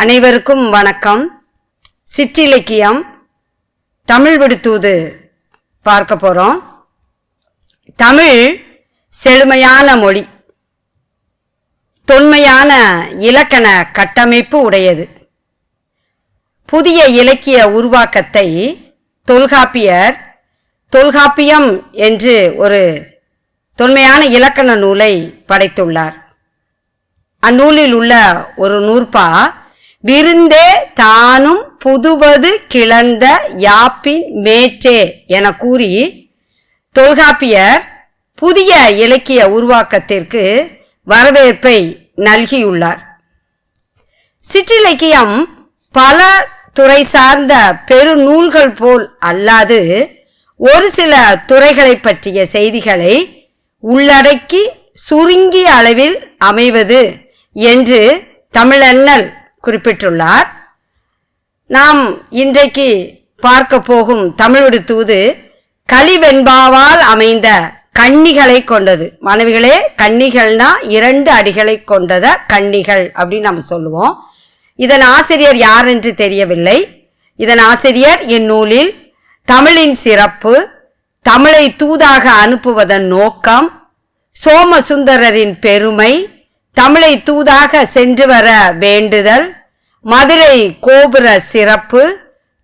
அனைவருக்கும் வணக்கம். சிற்றிலக்கியம் தமிழ் விடுத்தூது பார்க்க போகிறோம் தமிழ் செழுமையான மொழி. தொன்மையான இலக்கண கட்டமைப்பு உடையது. புதிய இலக்கிய உருவாக்கத்தை தொல்காப்பியர் தொல்காப்பியம் என்று ஒரு தொன்மையான இலக்கண நூலை படைத்துள்ளார். அந்நூலில் உள்ள ஒரு நூற்பா விருந்தே தானும் புதுவது கிளந்த யாப்பின் மேற்றே என கூறி தொல்காப்பியர் புதிய இலக்கிய உருவாக்கத்திற்கு வரவேற்பை நல்கியுள்ளார். சிற்றிலக்கியம் பல துறை சார்ந்த பெருநூல்கள் போல் அல்லாது ஒரு சில துறைகளை பற்றிய செய்திகளை உள்ளடக்கி சுருங்கிய அளவில் அமைவது என்று தமிழண்ணல் குறிப்பிட்டுள்ளார். நாம் இன்றைக்கு பார்க்க போகும் தமிழோடு தூது கலிவெண்பாவால் அமைந்த கன்னிகளை கொண்டது. மாணவிகளே கன்னிகள்னா இரண்டு அடிகளை கொண்டத கன்னிகள் அப்படின்னு நம்ம சொல்லுவோம். இதன் ஆசிரியர் யார் என்று தெரியவில்லை. இதன் ஆசிரியர் இந்நூலில் தமிழின் சிறப்பு தமிழை தூதாக அனுப்புவதன் நோக்கம் சோமசுந்தரரின் பெருமை தமிழை தூதாக சென்று வர வேண்டுதல் மதுரை கோபுர சிறப்பு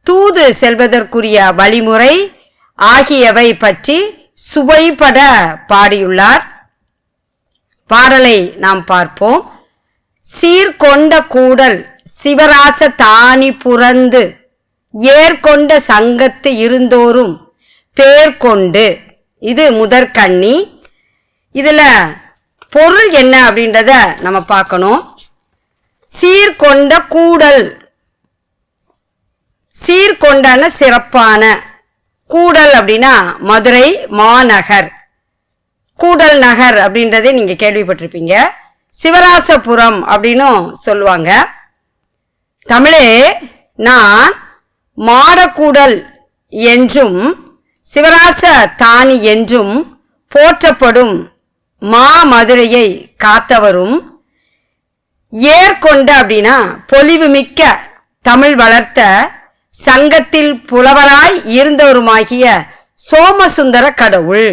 தூது செல்வதற்குரிய வழிமுறை ஆகியவை பற்றி சுவைபட பாடியுள்ளார். பாடலை நாம் பார்ப்போம். சீர்கொண்ட கூடல் சிவராச தானி புறந்து ஏற்கொண்ட சங்கத்து இருந்தோறும் பேர் கொண்டு இது முதற்கண்ணி. இதில் பொருள் என்ன அப்படின்றத நம்ம பார்க்கணும். சீர்கொண்ட கூடல். சீர்கொண்டான சிறப்பான கூடல் அப்படின்னா மதுரை மாநகர். கூடல் நகர் அப்படின்றதே நீங்க கேள்விப்பட்டிருப்பீங்க. சிவராசபுரம் அப்படின்னும் சொல்லுவாங்க. தமிழே நான் மாடக்கூடல் என்றும் சிவராச தானி என்றும் போற்றப்படும் மாமதுரையை காத்தவரும். ஏற்கொண்ட அப்படின்னா பொலிவுமிக்க தமிழ் வளர்த்த சங்கத்தில் புலவராய் இருந்தவருமாகிய சோமசுந்தர கடவுள்.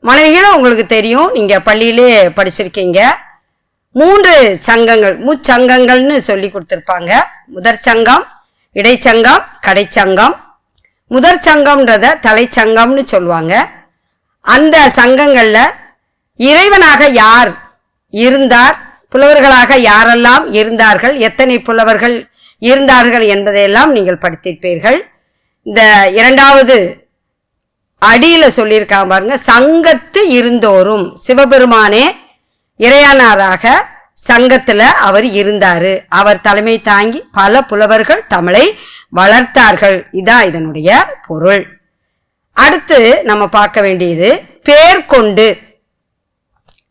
மனைவிகளும் உங்களுக்கு தெரியும் நீங்க பள்ளியிலே படிச்சிருக்கீங்க. மூன்று சங்கங்கள் முச்சங்கங்கள்னு சொல்லி கொடுத்துருப்பாங்க. முதற் சங்கம் இடைச்சங்கம் கடைச்சங்கம். முதற் சங்கம்ன்றத தலைச்சங்கம்னு சொல்லுவாங்க. அந்த சங்கங்களில் இறைவனாக யார் இருந்தார்? புலவர்களாக யாரெல்லாம் இருந்தார்கள்? எத்தனை புலவர்கள் இருந்தார்கள் என்பதையெல்லாம் நீங்கள் படித்திருப்பீர்கள். இந்த இரண்டாவது அடியில சொல்லியிருக்காங்க பாருங்க சங்கத்து இருந்தோறும் சிவபெருமானே இறையானாராக சங்கத்துல அவர் இருந்தாரு. அவர் தலைமை தாங்கி பல புலவர்கள் தமிழை வளர்த்தார்கள். இதான் இதனுடைய பொருள். அடுத்து நம்ம பார்க்க வேண்டியது பேர் கொண்டு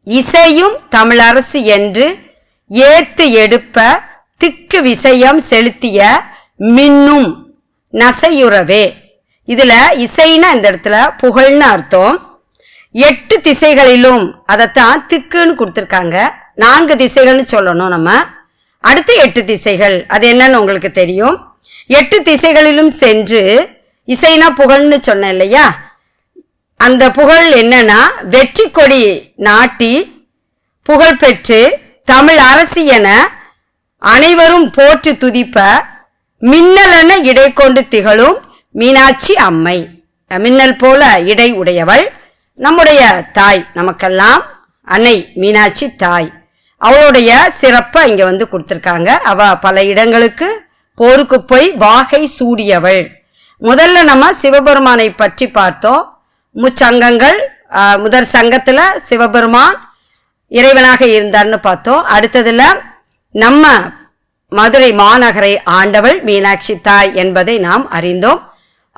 இசையும் தமிழரசு என்று ஏத்து எடுப்ப திக்கு விசயம் செலுத்திய மின்னும் நசையுறவே. இதுல இசைன்னா இந்த இடத்துல புகழ்னு அர்த்தம். எட்டு திசைகளிலும் அதைத்தான் திக்குன்னு கொடுத்துருக்காங்க. நான்கு திசைகள்னு சொல்லணும் நம்ம. அடுத்து எட்டு திசைகள். அது என்னன்னு உங்களுக்கு தெரியும். எட்டு திசைகளிலும் சென்று இசைனா புகழ்னு சொன்னேன் இல்லையா? அந்த புகழ் என்னன்னா வெற்றி கொடி நாட்டி புகழ் பெற்று தமிழ் அரசு என அனைவரும் போற்று துதிப்ப மின்னலென இடை கொண்டு திகழும் மீனாட்சி அம்மை. மின்னல் போல இடை உடையவள் நம்முடைய தாய் நமக்கெல்லாம் அன்னை மீனாட்சி தாய். அவளுடைய சிறப்பை இங்கே வந்து கொடுத்துருக்காங்க. அவ பல இடங்களுக்கு போருக்கு போய் வாகை சூடியவள். முதல்ல நம்ம சிவபெருமானை பற்றி பார்த்தோம். முச்சங்கங்கள் முதற் சங்கத்தில் சிவபெருமான் இறைவனாக இருந்தார்னு பார்த்தோம். அடுத்ததில் நம்ம மதுரை மாநகரை ஆண்டவள் மீனாட்சி தாய் என்பதை நாம் அறிந்தோம்.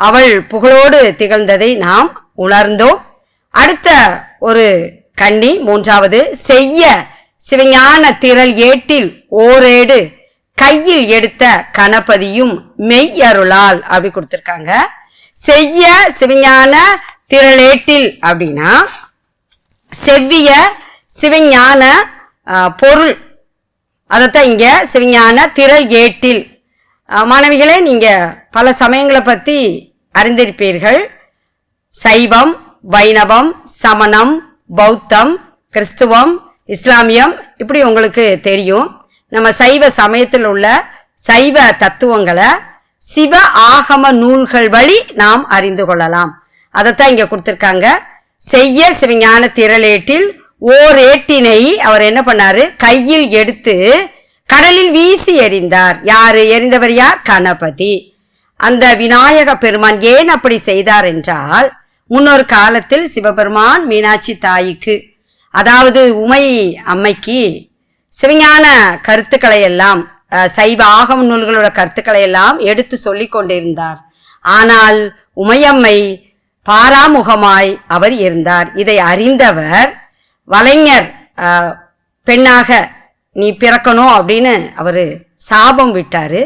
அவள் புகழோடு திகழ்ந்ததை நாம் உணர்ந்தோம். அடுத்த ஒரு கண்ணி மூன்றாவது செய்ய சிவஞான திரள் ஏட்டில் ஓரேடு கையில் எடுத்த கணபதியும் மெய்யருளால் அப்படி கொடுத்துருக்காங்க. செய்ய சிவஞான திரளேட்டில் அப்படின்னா செவ்விய சிவஞான பொருள். அதைத்தான் இங்க சிவஞான திரள் ஏட்டில். மாணவிகளே நீங்க பல சமயங்களை பத்தி அறிந்திருப்பீர்கள். சைவம் வைணவம் சமணம் பௌத்தம் கிறிஸ்துவம் இஸ்லாமியம் இப்படி உங்களுக்கு தெரியும். நம்ம சைவ சமயத்தில் உள்ள சைவ தத்துவங்களை சிவ ஆகம நூல்கள் வழி நாம் அறிந்து கொள்ளலாம். அதைத்தான் இங்க கொடுத்துருக்காங்க. செய்ய சிவஞான திரளேட்டில் ஓர் ஏட்டினை அவர் என்ன பண்ணாரு? கையில் எடுத்து கடலில் வீசி எறிந்தார். யாரு? எறிந்தவர் யார்? கணபதி. அந்த விநாயக பெருமான் ஏன் அப்படி செய்தார் என்றால் முன்னொரு காலத்தில் சிவபெருமான் மீனாட்சி தாய்க்கு அதாவது உமை அம்மைக்கு சிவஞான கருத்துக்களை எல்லாம் சைவ ஆகம நூல்களோட கருத்துக்களை எல்லாம் எடுத்து சொல்லிக் கொண்டிருந்தார் ஆனால் உமையம்மை பாராமுகமாய் அவர் இருந்தார். இதை அறிந்தவர் வலைஞர் பெண்ணாக நீ பிறக்கணும் அப்படின்னு அவர் சாபம் விட்டாரு.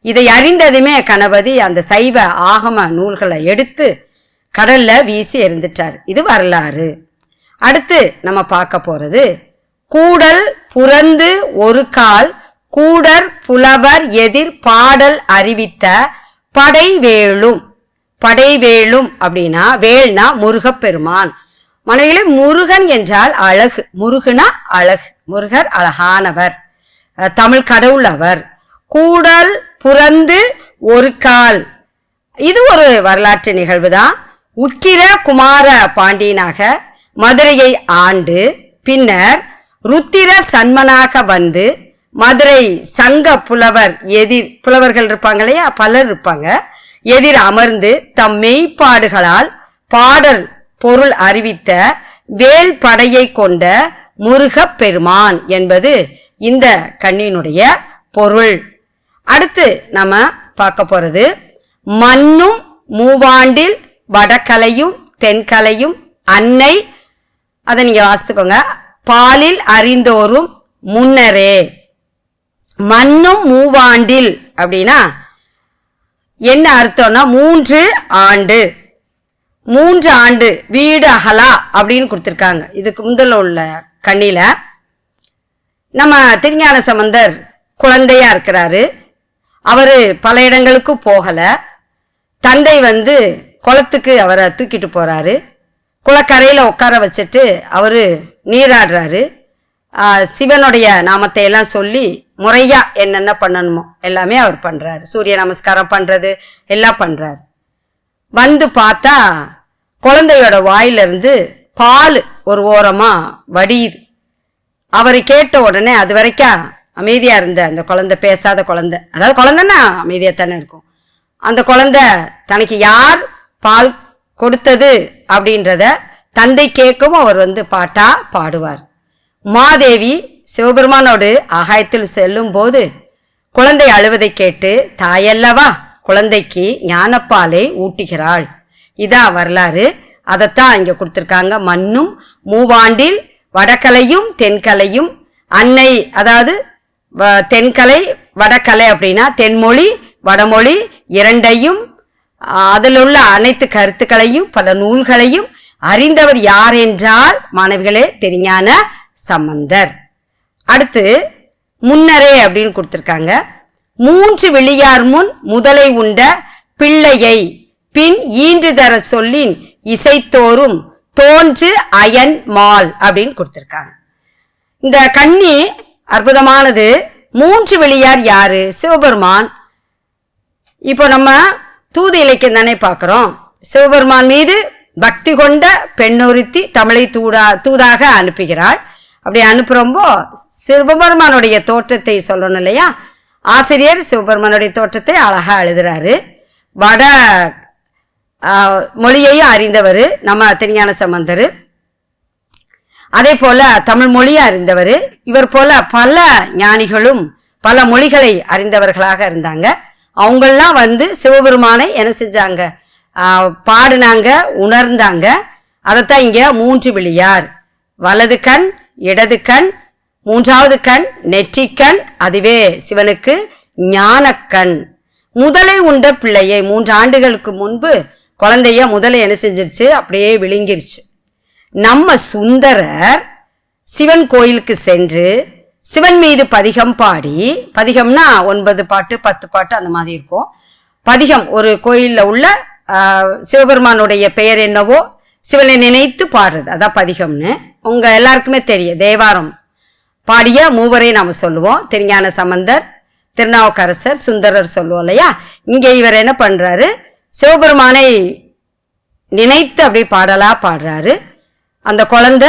இதை அறிந்ததுமே கணபதி அந்த சைவ ஆகம நூல்களை எடுத்து கடல்ல வீசி எறிந்துட்டார். இது வரலாறு. அடுத்து நம்ம பார்க்க போறது கூடல் புறந்து ஒரு கால் கூடர் புலவர் எதிர் பாடல் அறிவித்த படைவேளும் படைவேளும் அப்படின்னா வேல்னா முருகப்பெருமான். மனைவியிலே முருகன் என்றால் அழகு. முருகனா அழகு. முருகர் அழகானவர். தமிழ் கடவுள் அவர். கூடல் புறந்து ஒரு கால். இது ஒரு வரலாற்று நிகழ்வு தான் உக்கிர குமார பாண்டியனாக மதுரையை ஆண்டு பின்னர் ருத்திர சன்மனாக வந்து மதுரை சங்க புலவர் எதிர் புலவர்கள் இருப்பாங்க இல்லையா? பலர் இருப்பாங்க. எதிர் அமர்ந்து தம் மெய்ப்பாடுகளால் பாடல் பொருள் அறிவித்த வேல் படையை கொண்ட முருகப் பெருமான் என்பது இந்த கண்ணினுடைய பொருள். அடுத்து நம்ம பார்க்க போறது மண்ணும் மூவாண்டில் வடக்கலையும் தென்கலையும் அன்னை. அதை நீங்க வாசித்துக்கோங்க. பாலில் அறிந்தோரும் முன்னரே. மண்ணும் மூவாண்டில் அப்படின்னா என்ன அர்த்தம்னா மூன்று ஆண்டு. மூன்று ஆண்டு வீடு அகலா அப்படின்னு கொடுத்துருக்காங்க. இதுக்கு முதல்ல உள்ள கண்ணில. நம்ம திருஞான சம்பந்தர் குழந்தையா இருக்கிறாரு. அவரு பல இடங்களுக்கு போகல. தந்தை வந்து குளத்துக்கு அவரை தூக்கிட்டு போறாரு. குளக்கரையில உட்கார வச்சுட்டு அவரு நீராடுறாரு. சிவனுடைய நாமத்தை எல்லாம் சொல்லி முறையா என்னென்ன பண்ணணுமோ எல்லாமே அவர் பண்றாரு. சூரிய நமஸ்காரம் பண்றது எல்லாம் பண்றாரு. வந்து பார்த்தா குழந்தையோட வாயிலிருந்து பால் ஒரு ஓரமா வடியுது. அவர் கேட்ட உடனே அது வரைக்கும் அமைதியா இருந்த அந்த குழந்தை பேசாத குழந்தை. அதாவது குழந்தைன்னா அமைதியா தானே இருக்கும். அந்த குழந்தை தனக்கு யார் பால் கொடுத்தது அப்படின்றத தந்தை கேட்கவும் அவர் வந்து பாட்டா பாடுவார். மாதேவி சிவபெருமானோடு ஆகாயத்தில் செல்லும் போது குழந்தை அழுவதை கேட்டு தாயல்லவா குழந்தைக்கு ஞானப்பாலை ஊட்டுகிறாள். இதான் வரலாறு. அதைத்தான் இங்க கொடுத்துருக்காங்க. மண்ணும் மூவாண்டில் வடகலையும் தென்கலையும் அன்னை அதாவது வ- தென்கலை வடக்கலை அப்படின்னா தென்மொழி வடமொழி இரண்டையும் அதில் உள்ள அனைத்து கருத்துக்களையும் பல நூல்களையும் அறிந்தவர் யார் என்றால் மாணவிகளே தெரிஞான சம்பந்தர். அடுத்து முன்னரே அப்படின்னு கொடுத்துருக்காங்க. மூன்று வெளியார் முன் முதலை உண்ட பிள்ளையை பின் ஈன்று தர சொல்லின் இசைத்தோறும் தோன்று அயன் மால் அப்படின்னு கொடுத்துருக்காங்க. இந்த கன்னி அற்புதமானது. மூன்று வெளியார் யாரு? சிவபெருமான். இப்போ நம்ம தூது இலக்கியம் தானே பார்க்குறோம். சிவபெருமான் மீது பக்தி கொண்ட பெண்ணொருத்தி தமிழை தூடா தூதாக அனுப்புகிறாள். அப்படி அனுப்புகிறோம்போ சிவபெருமானுடைய தோற்றத்தை சொல்லணும் இல்லையா? ஆசிரியர் சிவபெருமானுடைய தோற்றத்தை அழகாக எழுதுறாரு. வட மொழியையும் அறிந்தவர் நம்ம திருஞான சம்பந்தர். அதே போல தமிழ் மொழியை அறிந்தவர். இவர் போல பல ஞானிகளும் பல மொழிகளை அறிந்தவர்களாக இருந்தாங்க. அவங்கெல்லாம் வந்து சிவபெருமானை என்ன செஞ்சாங்க? பாடினாங்க உணர்ந்தாங்க. அதைத்தான் இங்கே மூன்று விழியார். வலது கண் இடது கண் மூன்றாவது கண் நெற்றிக்கண் அதுவே சிவனுக்கு ஞானக்கண் முதலை உண்ட பிள்ளையை மூன்று ஆண்டுகளுக்கு முன்பு குழந்தைய முதலை என்ன செஞ்சிருச்சு? அப்படியே விழுங்கிருச்சு. நம்ம சுந்தரர் சிவன் கோயிலுக்கு சென்று சிவன் மீது பதிகம் பாடி பதிகம்னா ஒன்பது பாட்டு பத்து பாட்டு அந்த மாதிரி இருக்கும். பதிகம் ஒரு கோயிலில் உள்ள சிவபெருமானுடைய பெயர் என்னவோ சிவனை நினைத்து பாடுறது. அதான் பதிகம்னு. உங்க எல்லாருக்குமே தெரியும். தேவாரம் பாடிய மூவரையும் நாம சொல்லுவோம். திருஞான சம்பந்தர் திருநாவுக்கரசர் சுந்தரர் சொல்லுவோம் இல்லையா? இங்கே இவர் என்ன பண்றாரு? சிவபெருமானை நினைத்து அப்படி பாடலா பாடுறாரு. அந்த குழந்தை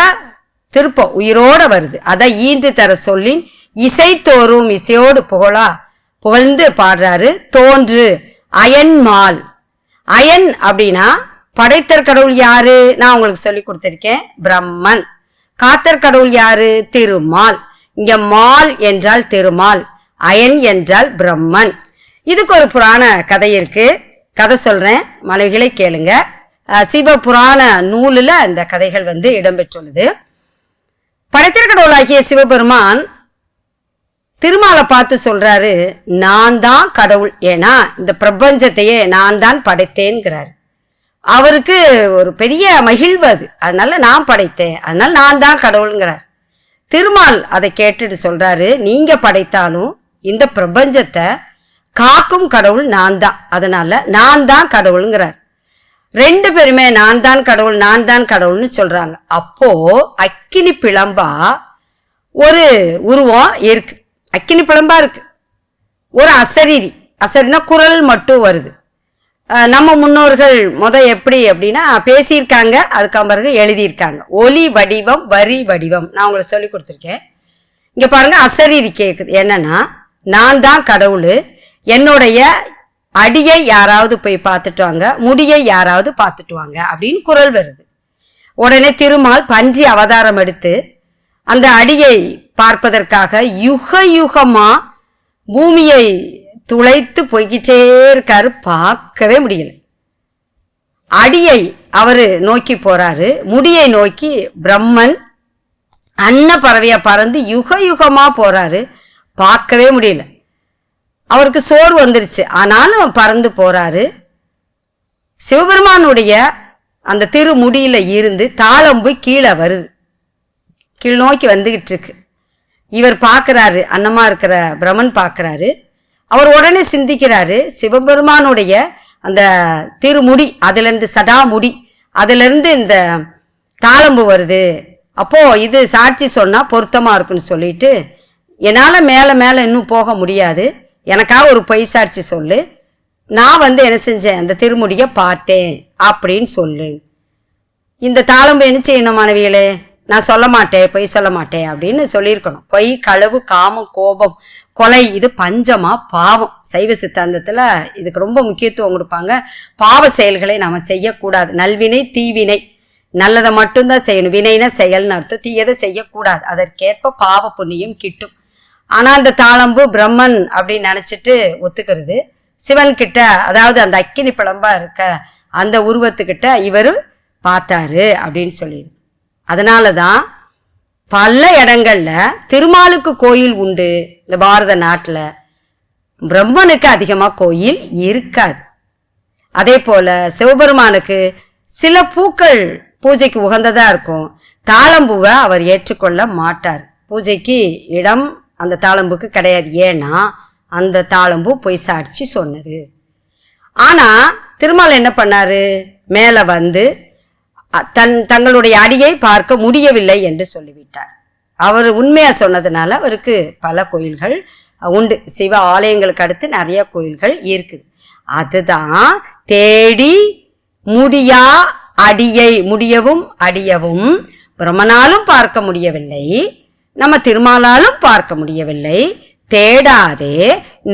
திருப்ப உயிரோட வருது. அதை ஈன்று தர சொல்லி இசை தோறும் இசையோடு புகழா புகழ்ந்து பாடுறாரு. தோன்று அயன்மால். அயன் அப்படின்னா படைத்தற் கடவுள் யாரு? நான் உங்களுக்கு சொல்லி கொடுத்திருக்கேன். பிரம்மன். காத்தற் கடவுள் யாரு? திருமால். இங்க மால் என்றால் திருமால் அயன் என்றால் பிரம்மன். இதுக்கு ஒரு புராண கதை இருக்கு. கதை சொல்றேன். மனைவிகளை கேளுங்க. சிவ புராண நூலில் இந்த கதைகள் வந்து இடம்பெற்றுள்ளது. படைத்திறக்கடவுளாகிய சிவபெருமான் திருமாலை பார்த்து சொல்றாரு நான் தான் கடவுள் ஏன்னா இந்த பிரபஞ்சத்தையே நான் தான் படைத்தேன்கிறாரு அவருக்கு ஒரு பெரிய மகிழ்வு அது. அதனால நான் படைத்தேன். அதனால நான் தான் கடவுளுங்கிறார். திருமால் அதை கேட்டுட்டு சொல்றாரு நீங்க படைத்தாலும் இந்த பிரபஞ்சத்தை காக்கும் கடவுள் நான் தான். அதனால நான் தான் கடவுளுங்கிறார். ரெண்டு பேருமே நான் தான் கடவுள் நான் தான் கடவுள்னு சொல்றாங்க. அப்போ அக்கினி பிளம்பா ஒரு உருவம் இருக்கு. அக்கினி பிளம்பா இருக்கு. ஒரு அசரீரி. அசரினா குரல் மட்டும் வருது. நம்ம முன்னோர்கள் முத எப்படி அப்படின்னா பேசியிருக்காங்க அதுக்கு பிறகு எழுதியிருக்காங்க. ஒலி வடிவம் வரி வடிவம். நான் உங்களுக்கு சொல்லி கொடுத்துருக்கேன். இங்கே பாருங்கள் அசரீரி கேட்குது என்னன்னா நான் தான் கடவுள் என்னுடைய அடியை யாராவது போய் பார்த்துட்டு வாங்க முடியை யாராவது பார்த்துட்டு வாங்க அப்படின்னு குரல் வருது. உடனே திருமால் பன்றி அவதாரம் எடுத்து அந்த அடியை பார்ப்பதற்காக யுக யுகமாக பூமியை துளைத்து போய்கிட்டே இருக்காரு பார்க்கவே முடியல. அடியை அவரு நோக்கி போறாரு. முடியை நோக்கி பிரம்மன் அன்ன பறவையா பறந்து யுக யுகமா போறாரு. பார்க்கவே முடியல. அவருக்கு சோறு வந்துருச்சு. ஆனாலும் பறந்து போறாரு. சிவபெருமானுடைய அந்த திருமுடியில இருந்து தாளம்பு கீழே வருது. கீழ் நோக்கி வந்துகிட்டு இருக்கு. இவர் பார்க்கறாரு அன்னமா இருக்கிற பிரமன் பார்க்கறாரு. அவர் உடனே சிந்திக்கிறாரு சிவபெருமானுடைய அந்த திருமுடி அதிலிருந்து சடாமுடி அதிலிருந்து இந்த தாளம்பு வருது. அப்போ இது சாட்சி சொன்னா பொருத்தமா இருக்குன்னு சொல்லிட்டு என்னால் மேலே மேலே இன்னும் போக முடியாது. எனக்காக ஒரு பொய் சாட்சி சொல்லு. நான் வந்து என்ன செஞ்சேன்? அந்த திருமுடியை பார்த்தேன். அப்படின்னு சொல்லு. இந்த தாளம்பு என்ன செய்யணும் மாணவிகளே? நான் சொல்ல மாட்டேன் பொய் சொல்ல மாட்டேன் அப்படின்னு சொல்லியிருக்கணும். பொய் களவு காமம் கோபம் கொலை இது பஞ்சமா பாவம். சைவ சித்தாந்தத்தில் இதுக்கு ரொம்ப முக்கியத்துவம் கொடுப்பாங்க. பாவ செயல்களை நாம் செய்யக்கூடாது. நல்வினை தீவினை. நல்லதை மட்டும்தான் செய்யணும். வினைனா செயல்னு அர்த்தம். தீயதை செய்யக்கூடாது. அதற்கேற்ப பாவ புண்ணியம் கிட்டும். ஆனா அந்த தாளம்பு பிரம்மன் அப்படின்னு நினைச்சிட்டு ஒத்துக்கிறது. சிவன் கிட்ட அதாவது அந்த அக்கினி பிளம்பா இருக்க அந்த உருவத்துக்கிட்ட இவரு பார்த்தாரு அப்படின்னு சொல்லிடுது அதனால தான் பல இடங்கள்ல திருமாலுக்கு கோயில் உண்டு. இந்த பாரத நாட்டில் பிரம்மனுக்கு அதிகமாக கோயில் இருக்காது. அதே போல சிவபெருமானுக்கு சில பூக்கள் பூஜைக்கு உகந்ததா இருக்கும். தாளம்பூவை அவர் ஏற்றுக்கொள்ள மாட்டார். பூஜைக்கு இடம் அந்த தாளம்புக்கு கிடையாது. ஏன்னா அந்த தாளம்பூ பொய் சாட்சி சொன்னது. ஆனால் திருமால் என்ன பண்ணாரு? மேலே வந்து தன் தங்களுடைய அடியை பார்க்க முடியவில்லை என்று சொல்லிவிட்டார். அவர் உண்மையாக சொன்னதுனால அவருக்கு பல கோயில்கள் உண்டு. சிவ ஆலயங்களுக்கு அடுத்து நிறைய கோயில்கள் இருக்குது. அதுதான் தேடி முடியா அடியை முடியவும் அடியவும் பிரம்மனாலும் பார்க்க முடியவில்லை நம்ம திருமாலாலும் பார்க்க முடியவில்லை. தேடாதே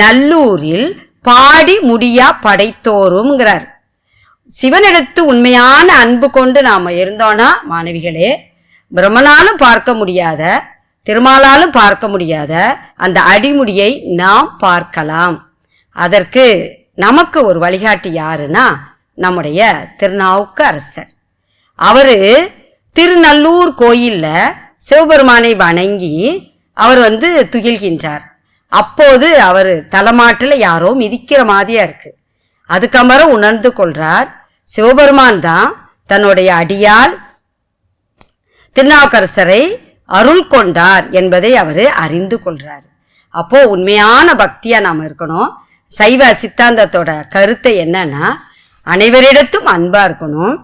நல்லூரில் பாடி முடியா படைத்தோருங்கிறார் சிவனிடத்து உண்மையான அன்பு கொண்டு நாம் இருந்தோன்னா மாணவிகளே பிரம்மனாலும் பார்க்க முடியாத திருமாலாலும் பார்க்க முடியாத அந்த அடிமுடியை நாம் பார்க்கலாம். அதற்கு நமக்கு ஒரு வழிகாட்டி யாருன்னா நம்முடைய திருநாவுக்கு அரசர். அவரு திருநல்லூர் கோயில்ல சிவபெருமானை வணங்கி அவர் வந்து துகில்கின்றார் அப்போது அவர் தலைமாட்டில் யாரோ மிதிக்கிற மாதிரியா இருக்குது அதுக்கப்புறம் உணர்ந்து கொள்றார். சிவபெருமான் தான் தன்னுடைய அடியால் திருநாவுக்கரசரை அருள் கொண்டார் என்பதை அவர் அறிந்து கொள்றார். அப்போ உண்மையான பக்தியா நாம் இருக்கணும். சைவ சித்தாந்தத்தோட கருத்தை என்னன்னா அனைவரிடத்தும் அன்பா இருக்கணும்.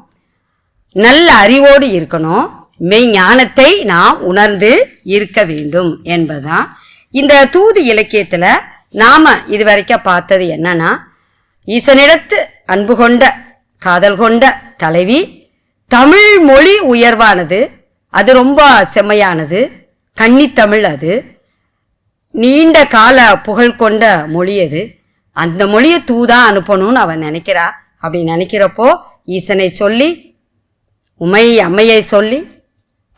நல்ல அறிவோடு இருக்கணும். மெய் ஞானத்தை நாம் உணர்ந்து இருக்க வேண்டும் என்பதுதான். இந்த தூது இலக்கியத்துல நாம இதுவரைக்கும் பார்த்தது என்னன்னா ஈசனிடத்து அன்பு கொண்ட காதல் கொண்ட தலைவி தமிழ் மொழி உயர்வானது அது ரொம்ப செம்மையானது கன்னித்தமிழ் அது. நீண்ட கால புகழ் கொண்ட மொழி அது. அந்த மொழியை தூதான் அனுப்பணும்னு அவன் நினைக்கிறா. அப்படி நினைக்கிறப்போ ஈசனை சொல்லி உமை அம்மையை சொல்லி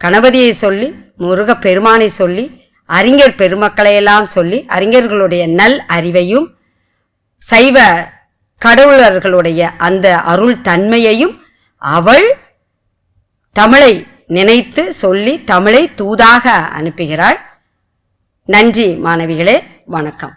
கணபதியை சொல்லி முருகப் பெருமானை சொல்லி அறிஞர் பெருமக்களையெல்லாம் சொல்லி அறிஞர்களுடைய நல் அறிவையும் சைவ கடவுளர்களுடைய அந்த அருள் தன்மையையும் அவள் தமிழை நினைத்து சொல்லி தமிழை தூதாக அனுப்புகிறாள். நன்றி மாணவிகளே வணக்கம்.